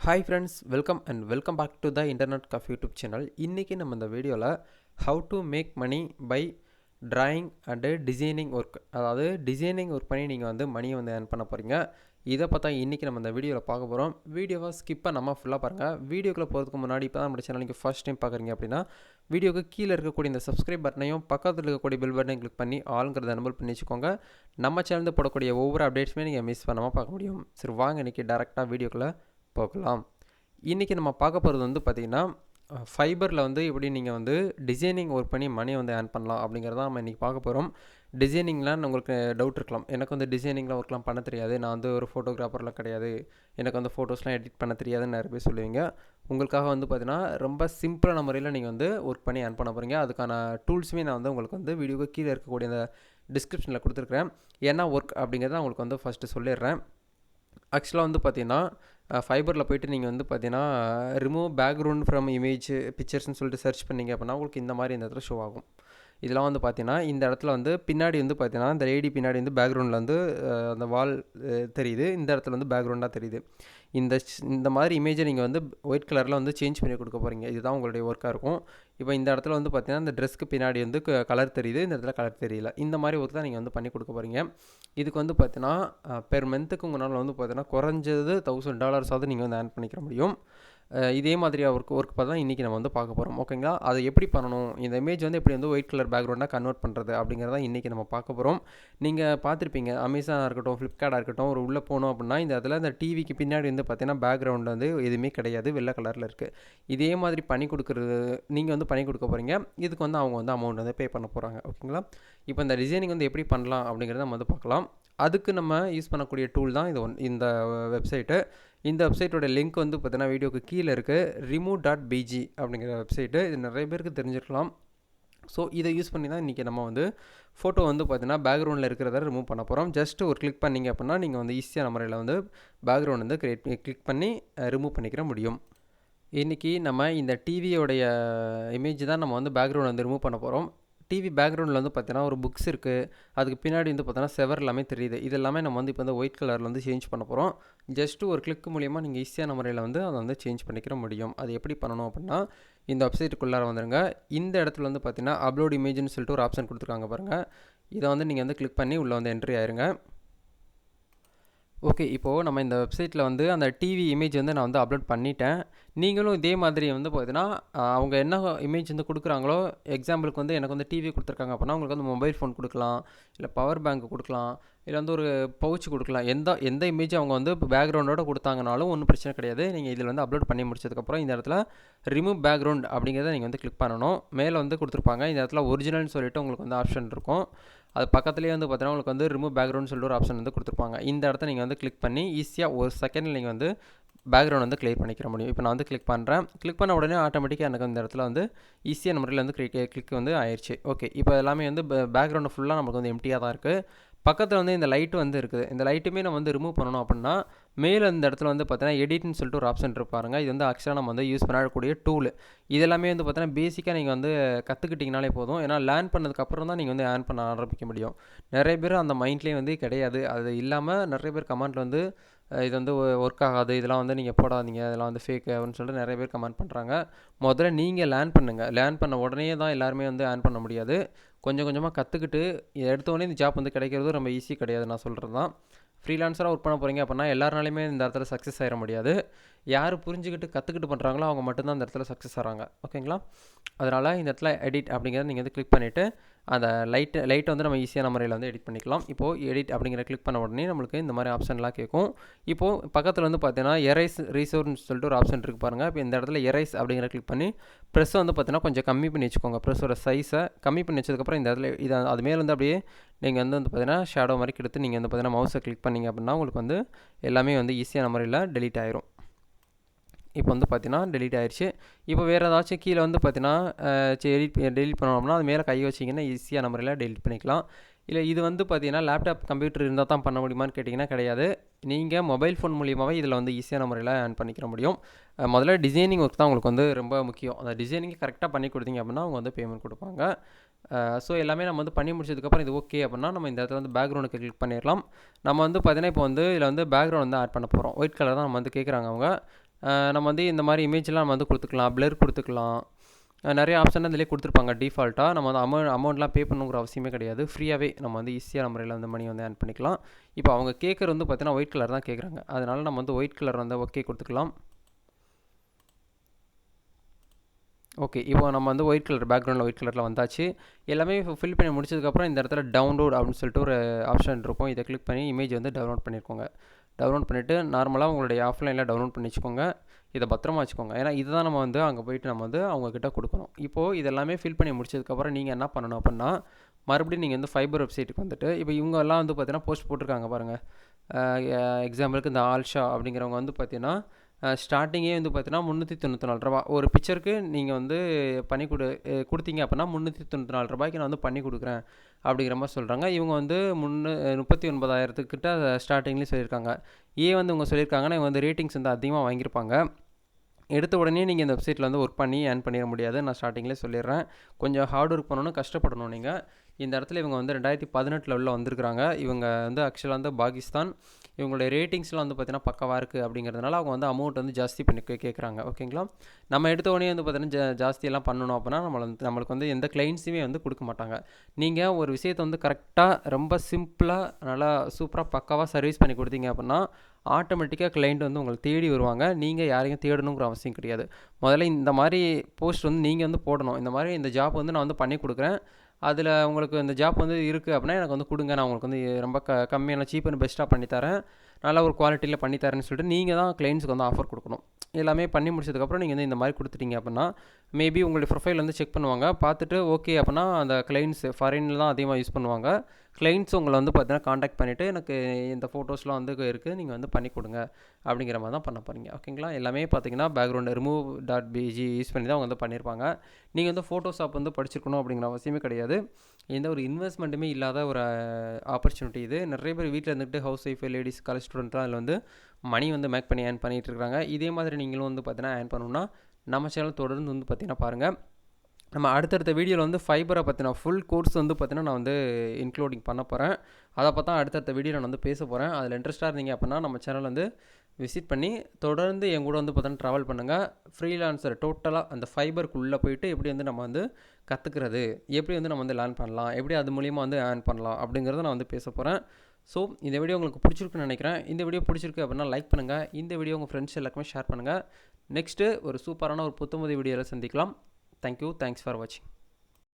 Hi friends welcome and welcome back to the internet cafe YouTube channel இன்றைக்கி நம்ம இந்த வீடியோவில் how to make money by drawing and designing work அதாவது designing work பண்ணி நீங்கள் வந்து மணியை வந்து ஏர்ன் பண்ண போகிறீங்க இதை பார்த்தா இன்றைக்கி நம்ம இந்த வீடியோவில் பார்க்க போகிறோம் வீடியோவை ஸ்கிப்பாக நம்ம ஃபுல்லாக பாருங்கள் வீடியோக்குள்ளே போகிறதுக்கு முன்னாடி இப்போ தான் நம்ம சேனல் நீங்கள் ஃபஸ்ட் டைம் பார்க்குறீங்க அப்படின்னா வீடியோக்கு கீழே இருக்கக்கூடிய இந்த சப்ஸ்கிரைப் பட்டனையும் பக்கத்தில் இருக்கக்கூடிய பில் பட்டனையும் கிளிக் பண்ணி ஆளுங்கிறத அனுபவம் பண்ணி வச்சுக்கோங்க. நம்ம சேனலில் போடக்கூடிய ஒவ்வொரு அப்டேட்ஸுமே நீங்கள் மிஸ் பண்ணாமல் பார்க்க முடியும். சரி வாங்க இன்றைக்கி டேரெக்டாக வீடியோக்குள்ளே பார்க்கலாம். இன்றைக்கி நம்ம பார்க்க போகிறது வந்து பார்த்திங்கன்னா ஃபைபரில் வந்து எப்படி நீங்கள் வந்து டிசைனிங் ஒர்க் பண்ணி மணி வந்து ஏர்ன் பண்ணலாம் அப்படிங்கிறத நம்ம இன்றைக்கி பார்க்க போகிறோம் டிசைனிங்லாம் உங்களுக்கு டவுட் இருக்கலாம். எனக்கு வந்து டிசைனிங்லாம் ஒர்க்லாம் பண்ண தெரியாது. நான் வந்து ஒரு ஃபோட்டோகிராஃபர்லாம் கிடையாது. எனக்கு வந்து ஃபோட்டோஸ்லாம் எடிட் பண்ண தெரியாதுன்னு நிறைய பேர் சொல்லுவீங்க. உங்களுக்காக வந்து பார்த்தீங்கன்னா ரொம்ப சிம்பிளான முறையில் நீங்கள் வந்து ஒர்க் பண்ணி ஏர்ன் பண்ண போகிறீங்க அதுக்கான டூல்ஸுமே நான் வந்து உங்களுக்கு வந்து வீடியோக்கு கீழே இருக்கக்கூடிய அந்த டிஸ்கிரிப்ஷனில் கொடுத்துருக்குறேன். என்ன ஒர்க் அப்படிங்கிறத உங்களுக்கு வந்து ஃபஸ்ட்டு சொல்லிடுறேன். ஆக்சுவலாக வந்து பார்த்தீங்கன்னா ஃபைபரில் போயிட்டு நீங்கள் வந்து பார்த்தீங்கன்னா ரிமூவ் பேக்ரவுண்ட் ஃப்ரம் இமேஜ் பிக்சர்ஸ்னு சொல்லிட்டு சர்ச் பண்ணீங்க அப்படின்னா உங்களுக்கு இந்த மாதிரி இந்த இடத்துல ஷோ ஆகும். இதெல்லாம் வந்து பார்த்தீங்கன்னா இந்த இடத்துல வந்து பின்னாடி வந்து பார்த்தீங்கன்னா இந்த லேடி பின்னாடி வந்து பேக்ரவுண்டில் வந்து அந்த வால் தெரியுது. இந்த இடத்துல வந்து பேக்ரவுண்டாக தெரியுது. இந்த இந்த மாதிரி இமேஜை நீங்கள் வந்து ஒயிட் கலரில் வந்து சேஞ்ச் பண்ணி கொடுக்க போகிறீங்க இதுதான் உங்களுடைய ஒர்க்காக இருக்கும். இப்போ இந்த இடத்துல வந்து பார்த்தீங்கன்னா இந்த ட்ரெஸ்க்கு பின்னாடி வந்து கலர் தெரியுது. இந்த இடத்துல கலர் தெரியல. இந்த மாதிரி ஒர்க் தான் நீங்கள் வந்து பண்ணி கொடுக்க போகிறீங்க இதுக்கு வந்து பார்த்தீங்கன்னா பெர் மந்த்துக்கு உங்களால் வந்து பார்த்தீங்கன்னா குறைஞ்சது தௌசண்ட் டாலர்ஸாவது நீங்கள் வந்து ஏர்ன் பண்ணிக்கிற முடியும். இதே மாதிரி ஒர்க் ஒர்க் பார்த்தா இன்றைக்கி நம்ம வந்து பார்க்க போகிறோம் ஓகேங்களா அதை எப்படி பண்ணணும்? இந்த இமேஜ் வந்து எப்படி வந்து ஒயிட் கலர் பேக்ரவுண்டாக கன்வெர்ட் பண்ணுறது அப்படிங்கிறத இன்றைக்கி நம்ம பார்க்க போகிறோம் நீங்கள் பார்த்துருப்பீங்க அமேசானாக இருக்கட்டும் ஃப்ளிப்கார்ட்டாக இருக்கட்டும் ஒரு உள்ளே போனோம் அப்படின்னா இந்த இடத்துல இந்த டிவிக்கு பின்னாடி வந்து பார்த்தீங்கன்னா பேக்ரவுண்ட் வந்து எதுவுமே கிடையாது. வெள்ளை கலரில் இருக்குது இதே மாதிரி பண்ணி கொடுக்குறது நீங்கள் வந்து பண்ணி கொடுக்க போகிறீங்க இதுக்கு வந்து அவங்க வந்து அமௌண்ட் வந்து பே பண்ண போகிறாங்க ஓகேங்களா இப்போ இந்த டிசைனிங் வந்து எப்படி பண்ணலாம் அப்படிங்கிறத நம்ம வந்து பார்க்கலாம். அதுக்கு நம்ம யூஸ் பண்ணக்கூடிய டூல் தான் இது ஒன் இந்த வெப்சைட்டு இந்த வெப்சைட்டோட லிங்க் வந்து பார்த்தீங்கன்னா வீடியோக்கு கீழே இருக்குது ரிமூவ் டாட் பிஜி அப்படிங்கிற வெப்சைட்டு இது நிறைய பேருக்கு தெரிஞ்சிருக்கலாம். ஸோ இதை யூஸ் பண்ணி தான் இன்றைக்கி நம்ம வந்து ஃபோட்டோ வந்து பார்த்தீங்கன்னா பேக்ரவுண்டில் இருக்கிறத ரிமூவ் பண்ண போகிறோம் ஜஸ்ட் ஒரு கிளிக் பண்ணீங்க அப்படின்னா நீங்கள் வந்து ஈஸியான முறையில் வந்து பேக்ரவுண்ட் வந்து கிரியேட் கிளிக் பண்ணி ரிமூவ் பண்ணிக்கிற முடியும். இன்றைக்கி நம்ம இந்த டிவியோடைய இமேஜ் தான் நம்ம வந்து பேக்ரவுண்ட் வந்து ரிமூவ் பண்ண போகிறோம் டிவி பேக்ரவுண்டில் வந்து பார்த்தீங்கன்னா ஒரு புக்ஸ் இருக்குது அதுக்கு பின்னாடி வந்து பார்த்தீங்கன்னா செவர் எல்லாமே தெரியுது. இது எல்லாமே நம்ம வந்து இப்போ வந்து ஒயிட் கலரில் வந்து சேஞ்ச் பண்ண போகிறோம் ஜஸ்ட் ஒரு கிளிக் மூலியமாக நீங்கள் ஈஸியான முறையில் வந்து அதை வந்து சேஞ்ச் பண்ணிக்கிற முடியும். அது எப்படி பண்ணணும் அப்படின்னா இந்த வெப்சைட்டுக்குள்ளார வந்துருங்க. இந்த இடத்துல வந்து பார்த்தீங்கன்னா அப்லோட் இமேஜ்னு சொல்லிட்டு ஒரு ஆப்ஷன் கொடுத்துருக்காங்க பாருங்கள் இதை வந்து நீங்கள் வந்து கிளிக் பண்ணி உள்ளே வந்து என்ட்ரி ஆயிருங்க. ஓகே இப்போது நம்ம இந்த வெப்சைட்டில் வந்து அந்த டிவி இமேஜ் வந்து நான் வந்து அப்லோட் பண்ணிட்டேன். நீங்களும் இதே மாதிரி வந்து பார்த்தீங்கன்னா அவங்க என்ன இமேஜ் வந்து கொடுக்குறாங்களோ எக்ஸாம்பிளுக்கு வந்து எனக்கு வந்து டிவி கொடுத்துருக்காங்க அப்படின்னா உங்களுக்கு வந்து மொபைல் ஃபோன் கொடுக்கலாம் இல்லை பவர் பேங்க் கொடுக்கலாம் இல்லை வந்து ஒரு பவுச் கொடுக்கலாம். எந்த எந்த இமேஜ் அவங்க வந்து பேக்ரவுண்டோட கொடுத்தாங்கனாலும் ஒன்றும் பிரச்சனை கிடையாது. நீங்கள் இதில் வந்து அப்லோட் பண்ணி முடிச்சதுக்கப்புறம் இந்த இடத்துல ரிமூவ் பேக்ரவுண்ட் அப்படிங்கிறத நீங்கள் வந்து கிளிக் பண்ணணும். மேலே வந்து கொடுத்துருப்பாங்க. இந்த இடத்துல ஒரிஜினல்னு சொல்லிட்டு உங்களுக்கு வந்து ஆப்ஷன் இருக்கும். அது பக்கத்துலேயே வந்து பார்த்தீங்கன்னா உங்களுக்கு வந்து ரிமூவ் பேக்ரவுண்ட் சொல்லிட்டு ஒரு ஆப்ஷன் வந்து கொடுத்துருப்பாங்க. இந்த இடத்த நீங்கள் வந்து கிளிக் பண்ணி ஈஸியாக ஒரு செகண்டில் நீங்கள் வந்து பேக்ரவுண்ட் வந்து கிளியர் பண்ணிக்கிற முடியும். இப்போ நான் வந்து கிளிக் பண்ணுறேன் கிளிக் பண்ண உடனே ஆட்டோமேட்டிக்காக எனக்கு இந்த இடத்துல வந்து ஈஸியாக முறையில் வந்து கிளிக் கிளிக் வந்து ஆயிடுச்சு ஓகே இப்போ எல்லாமே வந்து பேக்ரவுண்டு ஃபுல்லாக நமக்கு வந்து எம்டியாக தான் இருக்குது பக்கத்தில் வந்து இந்த லைட் வந்து இருக்குது. இந்த லைட்டுமே நம்ம வந்து ரிமூவ் பண்ணணும் அப்படின்னா மேலே இந்த இடத்துல வந்து பார்த்தீங்கன்னா எடிட்னு சொல்லிட்டு ஒரு ஆப்ஷன் இருப்பாருங்க இது வந்து ஆக்சுவலாக நம்ம வந்து யூஸ் பண்ணக்கூடிய டூல் இதெல்லாமே வந்து பார்த்தீங்கன்னா பேசிக்காக நீங்கள் வந்து கற்றுக்கிட்டிங்கனாலே போதும். ஏன்னா லேர்ன் பண்ணதுக்கப்புறம் தான் நீங்கள் வந்து ஏர்ன் பண்ண ஆரம்பிக்க முடியும். நிறைய பேர் அந்த மைண்ட்லேயே வந்து கிடையாது. அது இல்லாமல் நிறைய பேர் கமெண்ட்டில் வந்து இது வந்து ஒர்க் ஆகாது. இதெல்லாம் வந்து நீங்கள் போடாதீங்க. இதெல்லாம் வந்து ஃபேக் அப்படின்னு சொல்லிட்டு நிறைய பேர் கமெண்ட் பண்ணுறாங்க முதல்ல நீங்கள் லேர்ன் பண்ணுங்கள் லேர்ன் பண்ண உடனே தான் எல்லாருமே வந்து ஏர்ன் பண்ண முடியாது. கொஞ்சம் கொஞ்சமாக கற்றுக்கிட்டு இதை உடனே இந்த ஜாப் வந்து கிடைக்கிறது ரொம்ப ஈஸி கிடையாது. நான் சொல்கிறது தான். ஃப்ரீலான்ஸராக ஒர்க் பண்ண போகிறீங்க அப்படின்னா எல்லாருனாலையுமே இந்த இடத்துல சக்ஸஸ் ஆகிட முடியாது. யார் புரிஞ்சுக்கிட்டு கற்றுக்கிட்டு பண்ணுறாங்களோ அவங்க மட்டும்தான் இந்த இடத்துல சக்ஸஸ் ஆகிறாங்க ஓகேங்களா அதனால் இந்த இடத்துல எடிட் அப்படிங்கிறத நீங்கள் வந்து கிளிக் பண்ணிவிட்டு அந்த லைட்டு லைட்டை வந்து நம்ம ஈஸியான முறையில் வந்து எடிட் பண்ணிக்கலாம். இப்போது எடிட் அப்படிங்கிற கிளிக் பண்ண உடனே நம்மளுக்கு இந்த மாதிரி ஆப்ஷன்லாம் கேட்கும். இப்போது பக்கத்தில் வந்து பார்த்தீங்கன்னா எரைஸ் ரீசோர்னு சொல்லிட்டு ஒரு ஆப்ஷன் இருக்குது பாருங்கள் இப்போ இந்த இடத்துல எரைஸ் அப்படிங்கிற கிளிக் பண்ணி ப்ரெஸ் வந்து பார்த்தீங்கன்னா கொஞ்சம் கம்மி பண்ணி வச்சுக்கோங்க. ப்ரெஸ்ஸோட சைஸை கம்மி பண்ணி வச்சதுக்கப்புறம் இந்த இடத்துல இது அது மேலே வந்து அப்படியே நீங்கள் வந்து வந்து பார்த்தீங்கன்னா ஷேடோ மாதிரி எடுத்து நீங்கள் வந்து பார்த்தீங்கன்னா மவுஸை கிளிக் பண்ணிங்க அப்படின்னா உங்களுக்கு வந்து எல்லாமே வந்து ஈஸியான முறையில் டெலீட் ஆயிரும். இப்போ வந்து பார்த்தீங்கன்னா டெலீட் ஆயிடுச்சு இப்போ வேறு ஏதாச்சும் கீழே வந்து பார்த்தீங்கன்னா டெலிட் டெலிட் பண்ணணும் அப்படின்னா அது மேலே கை வச்சிங்கன்னா ஈஸியான முறையில் டெலிட் பண்ணிக்கலாம். இல்லை இது வந்து பார்த்தீங்கன்னா லேப்டாப் கம்ப்யூட்டர் இருந்தால் தான் பண்ண முடியுமான்னு கேட்டிங்கன்னா கிடையாது. நீங்கள் மொபைல் ஃபோன் மூலியமாகவே இதில் வந்து ஈஸியான முறையில் ஏர்ன் பண்ணிக்கிற முடியும். முதல்ல டிசைனிங் ஒர்க் தான் உங்களுக்கு வந்து ரொம்ப முக்கியம். அந்த டிசைனிங் கரெக்டாக பண்ணி கொடுத்தீங்க அப்படின்னா அவங்க வந்து பேமெண்ட் கொடுப்பாங்க. ஸோ எல்லாமே நம்ம வந்து பண்ணி முடிச்சதுக்கப்புறம் இது ஓகே அப்படின்னா நம்ம இந்த இடத்துல வந்து பேக்ரவுண்டுக்கு கிளிக் பண்ணிடலாம். நம்ம வந்து பார்த்தீங்கன்னா இப்போ வந்து இதில் வந்து பேக்ரவுண்ட் வந்து ஆட் பண்ண போகிறோம் ஒயிட் கலர் தான் நம்ம வந்து கேட்குறாங்க அவங்க. நம்ம வந்து இந்த மாதிரி இமேஜ்லாம் நம்ம வந்து கொடுத்துக்கலாம். ப்ளர் கொடுத்துக்கலாம். நிறைய ஆப்ஷன் அதிலே கொடுத்துருப்பாங்க டிஃபால்ட்டாக நம்ம வந்து அமௌண்ட் அமௌண்ட்லாம் பே பண்ணுங்கிற அவசியமே கிடையாது. ஃப்ரீயாகவே நம்ம வந்து ஈஸியான முறையில் வந்து மணி வந்து ஆட் பண்ணிக்கலாம். இப்போ அவங்க கேட்குறது வந்து பார்த்தீங்கன்னா ஒயிட் கலர் தான் கேட்குறாங்க அதனால நம்ம வந்து ஒயிட் கலர் வந்து ஓகே கொடுத்துக்கலாம். ஓகே இப்போ நம்ம வந்து ஒயிட் கலர் பேக்ரவுண்டில் ஒயிட் கலரில் வந்தாச்சு. எல்லாமே ஃபில் பண்ணி முடிச்சதுக்கப்புறம் இந்த இடத்துல டவுன்லோட் அப்படின்னு சொல்லிட்டு ஒரு ஆப்ஷன் இருக்கும். இதை கிளிக் பண்ணி இமேஜ் வந்து டவுன்லோட் பண்ணியிருக்கோங்க டவுன்லோட் பண்ணிவிட்டு நார்மலாக உங்களுடைய ஆஃப்லைனில் டவுன்லோட் பண்ணி வச்சுக்கோங்க. இதை பத்திரமா வச்சுக்கோங்க. ஏன்னா இதுதான் நம்ம வந்து அங்கே போயிட்டு நம்ம வந்து அவங்கக்கிட்ட கொடுக்கணும். இப்போது இதெல்லாமே ஃபில் பண்ணி முடிச்சதுக்கப்புறம் நீங்கள் என்ன பண்ணணும் அப்படின்னா மறுபடியும் நீங்கள் வந்து ஃபைபர் வெப்சைட்டுக்கு வந்துட்டு இப்போ இவங்கெல்லாம் வந்து பார்த்தீங்கன்னா போஸ்ட் போட்டிருக்காங்க பாருங்கள் எக்ஸாம்பிளுக்கு இந்த ஆல்ஷா அப்படிங்கிறவங்க வந்து பார்த்தீங்கன்னா ஸ்டார்டிங்கே வந்து பார்த்தீங்கன்னா முந்நூற்றி தொண்ணூற்றி நாலு ரூபா. ஒரு பிக்சருக்கு நீங்கள் வந்து பண்ணி கொடு கொடுத்தீங்க அப்படின்னா முந்நூற்றி தொண்ணூற்றி நாலு ரூபாய்க்கு நான் வந்து பண்ணி கொடுக்குறேன் அப்படிங்கிற மாதிரி சொல்கிறாங்க இவங்க வந்து முன்னு முப்பத்தி ஒன்பதாயிரத்துக்கிட்ட ஸ்டார்டிங்லேயும் சொல்லியிருக்காங்க. ஏன் வந்து இவங்க சொல்லியிருக்காங்கன்னா இவங்க வந்து ரேட்டிங்ஸ் வந்து அதிகமாக வாங்கியிருப்பாங்க. எடுத்த உடனே நீங்கள் இந்த வெப்சைட்டில் வந்து ஒர்க் பண்ணி ஏர்ன் பண்ணிட முடியாது. நான் ஸ்டார்டிங்லேயே சொல்லிடுறேன். கொஞ்சம் ஹார்ட் ஒர்க் பண்ணணும் கஷ்டப்படணும் நீங்கள் இந்த இடத்துல இவங்க வந்து ரெண்டாயிரத்தி பதினெட்டில் உள்ள வந்திருக்கிறாங்க. இவங்க வந்து ஆக்சுவலாக வந்து பாகிஸ்தான். இவங்களுடைய ரேட்டிங்ஸ்லாம் வந்து பார்த்தீங்கன்னா பக்கவாக இருக்குது அப்படிங்கிறதுனால அவங்க வந்து அமௌண்ட் வந்து ஜாஸ்தி பண்ணி கே- கேட்குறாங்க ஓகேங்களா நம்ம எடுத்த உடனே வந்து பார்த்தீங்கன்னா ஜா ஜாஸ்தியெல்லாம் பண்ணணும் அப்படின்னா நம்மளை வந்து நம்மளுக்கு வந்து எந்த கிளைண்ட்ஸுமே வந்து கொடுக்க மாட்டாங்க. நீங்கள் ஒரு விஷயத்தை வந்து கரெக்டாக ரொம்ப சிம்பிளாக நல்லா சூப்பராக பக்காவாக சர்வீஸ் பண்ணி கொடுத்தீங்க அப்படின்னா ஆட்டோமேட்டிக்காக கிளைண்ட் வந்து உங்களை தேடி வருவாங்க. நீங்கள் யாரையும் தேடணுங்கிற அவசியம் கிடையாது. முதல்ல இந்த மாதிரி போஸ்ட் வந்து நீங்கள் வந்து போடணும். இந்த மாதிரி இந்த ஜாப் வந்து நான் வந்து பண்ணி கொடுக்குறேன். அதில் உங்களுக்கு இந்த ஜாப் வந்து இருக்குது அப்படின்னா எனக்கு வந்து கொடுங்க. நான் உங்களுக்கு வந்து ரொம்ப க கம்மியான சீப் அண்ட் பெஸ்ட்டாக பண்ணித்தரேன் நல்ல ஒரு குவாலிட்டியில் பண்ணித்தரேன்னு சொல்லிட்டு நீங்கள் தான் கிளைண்ட்ஸுக்கு வந்து ஆஃபர் கொடுக்கணும். எல்லாமே பண்ணி முடிச்சதுக்கப்புறம் நீங்கள் வந்து இந்த மாதிரி கொடுத்துட்டீங்க அப்படின்னா மேபி உங்களுடைய ப்ரொஃபைல் வந்து செக் பண்ணுவாங்க. பார்த்துட்டு ஓகே அப்படின்னா அந்த கிளைண்ட்ஸ் ஃபாரினில் தான் அதிகமாக யூஸ் பண்ணுவாங்க. கிளைண்ட்ஸ் உங்களை வந்து பார்த்தீங்கன்னா காண்டாக்ட் பண்ணிவிட்டு எனக்கு இந்த ஃபோட்டோஸ்லாம் வந்து இருக்குது நீங்கள் வந்து பண்ணி கொடுங்க அப்படிங்கிற மாதிரி தான் பண்ண போகிறீங்க ஓகேங்களா எல்லாமே பார்த்தீங்கன்னா background remove dot BG use பண்ணி தான் அவங்க வந்து பண்ணியிருப்பாங்க நீங்கள் வந்து ஃபோட்டோஷாப் வந்து படிச்சிருக்கணும் அப்படிங்கிற அவசியமே கிடையாது. எந்த ஒரு இன்வெஸ்ட்மெண்ட்டுமே இல்லாத ஒரு ஆப்பர்ச்சுனிட்டி இது. நிறைய பேர் வீட்டில் இருந்துக்கிட்டு ஹவுஸ் ஒய்ஃப் லேடிஸ் காலேஜ் ஸ்டூடெண்ட்லாம் அதில் வந்து மணி வந்து மேக் பண்ணி ஏர்ன் பண்ணிகிட்டு இருக்காங்க. இதே மாதிரி நீங்களும் வந்து பார்த்தீங்கன்னா ஏர்ன் பண்ணணும்னா நம்ம சேனல் தொடர்ந்து வந்து பார்த்தீங்கன்னா பாருங்கள் நம்ம அடுத்தடுத்த வீடியோவில் வந்து ஃபைபரை பற்றின ஃபுல் கோர்ஸ் வந்து பார்த்தீங்கன்னா நான் வந்து இன்க்ளூடிங் பண்ண போகிறேன் அதை பார்த்தா அடுத்தடுத்த வீடியோ நான் வந்து பேச போகிறேன் அதில் இன்ட்ரெஸ்ட்டாக இருந்தீங்க அப்படின்னா நம்ம சேனல் வந்து விசிட் பண்ணி தொடர்ந்து என் கூட வந்து பார்த்தோன்னா ட்ராவல் பண்ணுங்கள் ஃப்ரீலான்சர் டோட்டலாக அந்த ஃபைபருக்குள்ளே போயிட்டு எப்படி வந்து நம்ம வந்து கற்றுக்கிறது எப்படி வந்து நம்ம வந்து லேர்ன் பண்ணலாம் எப்படி அது மூலியமாக வந்து ஏர்ன் பண்ணலாம் அப்படிங்கிறத நான் வந்து பேச போகிறேன் ஸோ இந்த வீடியோ உங்களுக்கு பிடிச்சிருக்குன்னு நினைக்கிறேன். இந்த வீடியோ பிடிச்சிருக்கு அப்படின்னா லைக் பண்ணுங்கள் இந்த வீடியோ உங்கள் ஃப்ரெண்ட்ஸ் எல்லாருக்குமே ஷேர் பண்ணுங்கள் நெக்ஸ்ட்டு ஒரு சூப்பரான ஒரு புத்தமதி வீடியோவில் சந்திக்கலாம். தேங்க்யூ தேங்க்ஸ் ஃபார் வாட்சிங்